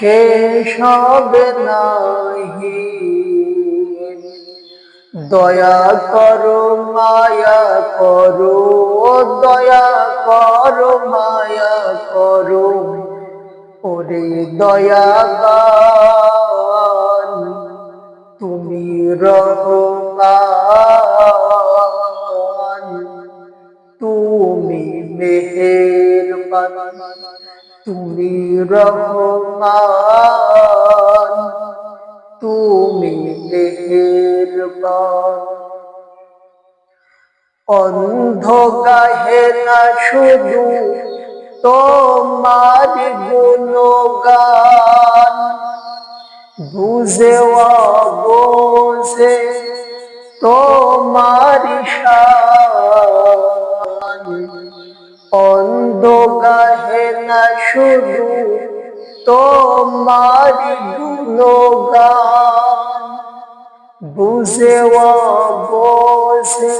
শেষ হবে নাহি। দয়া করো, মায়া করো, দয়া করো, মায়া করো। ওরে দয়া গান তুমি রহমান, তুমি মেহেরবান। তুমি রহমান তুমি মেহেরবান। অন্ধ গাহে না শুধু তোমার গুণগান বুঝে বোঝে তোমার শান অন্ধ গাহে না শুধু তোমার গুণগান, বুঝে বোঝে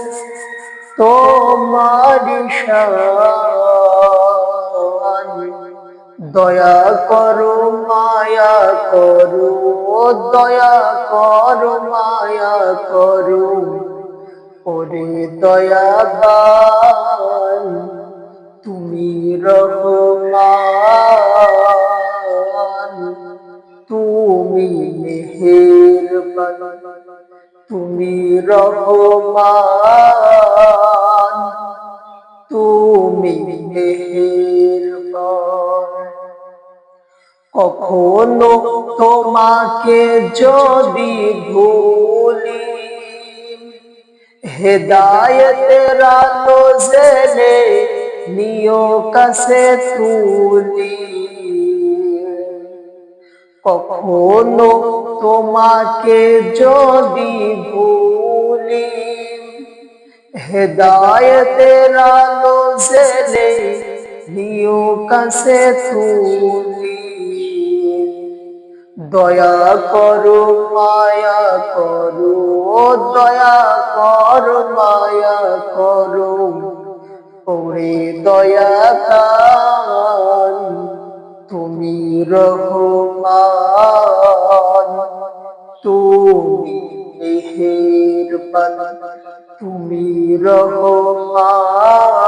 তোমার শান। দয়া করো, মায়া করো, দয়া করো, মায়া করো, ওরে দয়া তুমি রহমান, তুমি মেহেরবান, তুমি রহমান, তুমি মেহেরবান। কখনো তোমাকে যদি ভুলি, হেদায়তের আলো জেলে নিও কাছে তুলি। কখনো তোমাকে যদি ভুলি, হেদায়তের আলো জেলে নিও কাছে তুলি। দয়া করো, মায়া করো দয়া করো, মায়া করো। ওরে দয়া কান তুমি রহমান তুমি মেহেরবান তুমি রহমান।